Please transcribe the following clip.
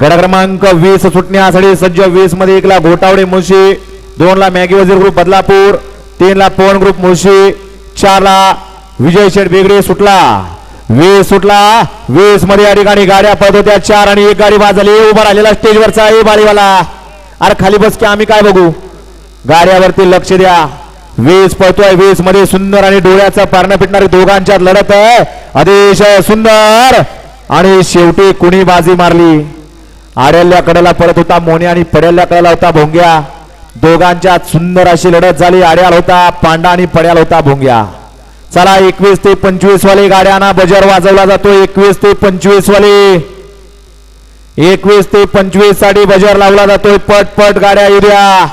गड क्रमांक वीस सुटण्यासाठी सज्ज वीसमध्ये एकला घोटावडे मुळशी दोन ला मॅगी वजीर ग्रुप बदलापूर तीन ला पवन ग्रुप मुळशी चार ला विजय शेठ बेगडे सुटला. वीस सुटला. वीसमध्ये या ठिकाणी गाड्या पळत होत्या. चार आणि एक गाडी वाजली. उभा राहिलेला स्टेजवरचा ए बाळीवाला. अरे खाली बस की आम्ही काय बघू? गाड्यावरती लक्ष द्या. वीस पळतोय. वीसमध्ये सुंदर आणि डोळ्याचं पारणं पिटणारी दोघांच्यात लढत आहे. अतिशय सुंदर. आणि शेवटी कुणी बाजी मारली? आड्याल्या कडेला पडत होता मोने आणि पड्याल्या कडेला होता भोंग्या. दोघांच्या सुंदर अशी लढत झाली. आड्याल होता पांडा आणि पड्याल होता भोंग्या. चला एकवीस ते पंचवीस वाले गाड्यांना बजर वाजवला जातो. एकवीस ते पंचवीस वाले. एकवीस ते पंचवीससाठी बजर लावला जातोय. पट पट गाड्या येऊ द्या